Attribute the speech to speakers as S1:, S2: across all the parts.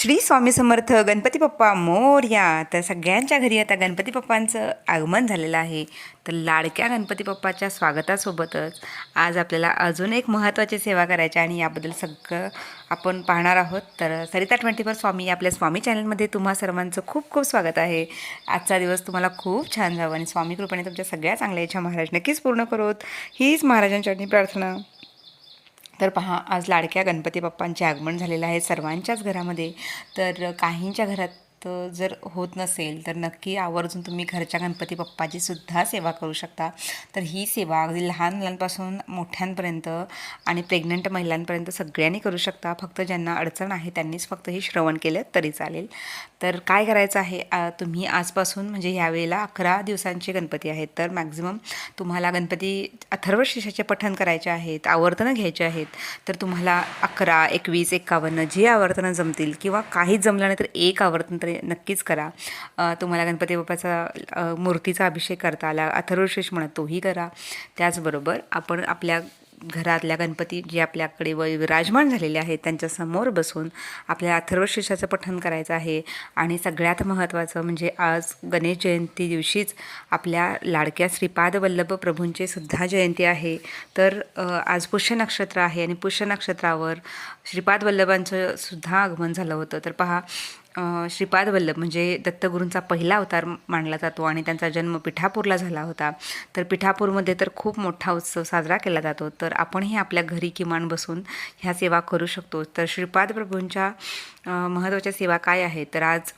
S1: श्री स्वामी समर्थ गणपती बाप्पा मोर्या तर सगळ्यांच्या घरी आता गणपती बाप्पांचं आगमन झालेलं आहे तर लाडक्या गणपती बाप्पाच्या स्वागतासोबतच आज आपल्याला अजून एक महत्त्वाची सेवा करायची आणि याबद्दल सगळं आपण पाहणार आहोत तर सरिता ट्वेंटी फोर स्वामी आपल्या स्वामी चॅनलमध्ये तुम्हा सर्वांचं खूप खूप स्वागत आहे आजचा दिवस तुम्हाला खूप छान जावं आणि स्वामी कृपेने तुमच्या सगळ्या चांगल्या इच्छा महाराज नक्कीच पूर्ण करोत हीच महाराजांच्या प्रार्थना तर पहा आज लाडक्या गणपती बाप्पांचे आगमन झालेलं आहे सर्वांच्याच घरामध्ये तर काहींच्या घरात तर जर होत नसेल तर नक्की आवर्जून तुम्ही घरच्या गणपती बाप्पाची सुद्धा सेवा करू शकता तर ही सेवा अगदी लहान मुलांपासून मोठ्यांपर्यंत आणि प्रेग्नंट महिलांपर्यंत सगळ्यांनी करू शकता फक्त ज्यांना अडचण आहे त्यांनीच फक्त हे श्रवण केलं तरी चालेल तर काय करायचं आहे तुम्ही आजपासून म्हणजे यावेळेला अकरा दिवसांचे गणपती आहेत तर मॅक्झिमम तुम्हाला गणपती अथर्व शिशाचे पठण करायचे आहेत आवर्तनं घ्यायचे आहेत तर तुम्हाला अकरा एकवीस एक्कावन्न जी आवर्तनं जमतील किंवा काहीच जमलं नाही तर एक आवर्तन तरी ते नक्कीच करा तुम्हाला गणपती बाप्पाचा मूर्तीचा अभिषेक करता आला अथर्वशेष म्हणा तोही करा त्याचबरोबर आपण आपल्या घरातल्या गणपती जे आपल्याकडे व विराजमान झालेले आहेत त्यांच्यासमोर बसून आपल्या अथर्वशेषाचं पठण करायचं आहे आणि सगळ्यात महत्त्वाचं म्हणजे आज गणेश जयंती दिवशीच आपल्या लाडक्या श्रीपाद वल्लभ प्रभूंची सुद्धा जयंती आहे तर आज पुष्य नक्षत्र आहे आणि पुष्य नक्षत्रावर श्रीपाद वल्लभांचं सुद्धा आगमन झालं होतं तर पहा श्रीपाद वल्लभ म्हणजे दत्तगुरूंचा पहिला अवतार मानला जातो आणि त्यांचा जन्म पिठापूरला झाला होता तर पिठापूरमध्ये तर खूप मोठा उत्सव साजरा केला जातो तर आपणही आपल्या घरी किमान बसून ह्या सेवा करू शकतो तर श्रीपाद प्रभूंच्या महत्त्वाच्या सेवा काय आहेत तर आज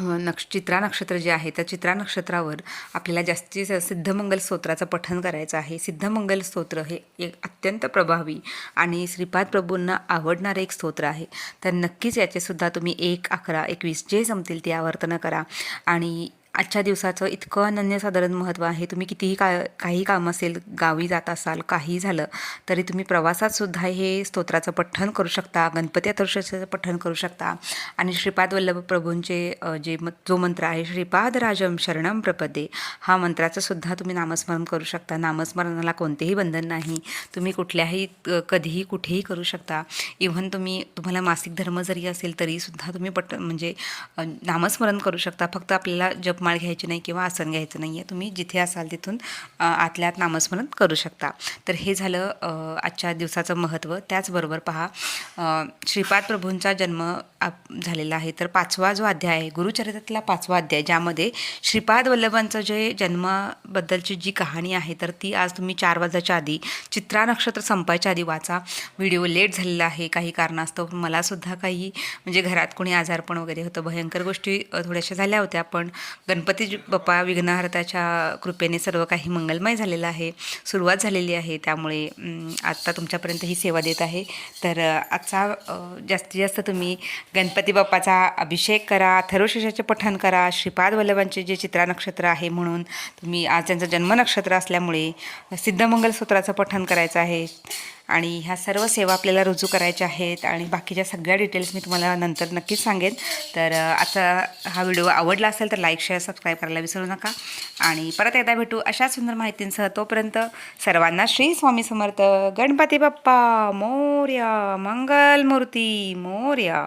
S1: नक्ष चित्रा नक्षत्र जे आहे त्या चित्रा नक्षत्रावर आपल्याला जास्तीत सिद्धमंगल स्तोत्राचं पठन करायचं आहे सिद्धमंगल स्तोत्र हे एक अत्यंत प्रभावी आणि श्रीपाद प्रभूंना आवडणारं एक स्तोत्र आहे तर नक्कीच याचेसुद्धा तुम्ही एक अकरा एकवीस जे जमतील ते आवर्तनं करा आणि आजच्या दिवसाचं इतकं अनन्यसाधारण महत्त्व आहे तुम्ही कितीही का काही काम असेल गावी जात असाल काही झालं तरी तुम्ही प्रवासातसुद्धा हे स्तोत्राचं पठण करू शकता गणपती अतुर्षाचं पठण करू शकता आणि श्रीपाद वल्लभ प्रभूंचे जे म जो मंत्र आहे श्रीपाद राजम शरणम प्रपदे हा मंत्राचं सुद्धा तुम्ही नामस्मरण करू शकता नामस्मरणाला कोणतेही बंधन नाही तुम्ही कुठल्याही कधीही कुठेही करू शकता इव्हन तुम्ही तुम्हाला मासिक धर्म जरी असेल तरीसुद्धा तुम्ही पठ म्हणजे नामस्मरण करू शकता फक्त आपल्याला जप रुखमाळ घ्यायची नाही किंवा आसन घ्यायचं नाही आहे तुम्ही जिथे असाल तिथून आतल्या आत नामस्मरण करू शकता तर हे झालं आजच्या दिवसाचं महत्त्व त्याचबरोबर पहा श्रीपाद प्रभूंचा जन्म झालेला आहे तर पाचवा जो अध्याय आहे गुरुचरित्रातला पाचवा अध्याय ज्यामध्ये श्रीपाद वल्लभांचं जे जन्माबद्दलची जी कहाणी आहे तर ती आज तुम्ही चार वाजाच्या आधी चित्रा नक्षत्र संपायच्या आधी वाचा व्हिडिओ लेट झालेला आहे काही कारणास्तव मलासुद्धा काही म्हणजे घरात कोणी आजारपण वगैरे होतं भयंकर गोष्टी थोड्याशा झाल्या होत्या पण गणपती बाप्पा विघ्नहर्ताच्या कृपेने सर्व काही मंगलमय झालेलं आहे सुरुवात झालेली आहे त्यामुळे आत्ता तुमच्यापर्यंत ही सेवा देत आहे तर आजचा जास्तीत जास्त तुम्ही गणपती बाप्पाचा अभिषेक करा थरोशेषाचे पठण करा श्रीपाद वल्लभांचे जे चित्रा नक्षत्र आहे म्हणून तुम्ही आज त्यांचं जन्मनक्षत्र असल्यामुळे सिद्धमंगल सूत्राचं पठण करायचं आहे आणि ह्या सर्व सेवा आपल्याला रुजू करायच्या आहेत आणि बाकीच्या सगळ्या डिटेल्स मी तुम्हाला नंतर नक्कीच सांगेन तर आता हा व्हिडिओ आवडला असेल तर लाईक शेअर सबस्क्राईब करायला विसरू नका आणि परत एकदा भेटू अशा सुंदर माहितींसह तोपर्यंत सर्वांना श्री स्वामी समर्थ गणपती बाप्पा मोर्या मंगलमूर्ती मोर्या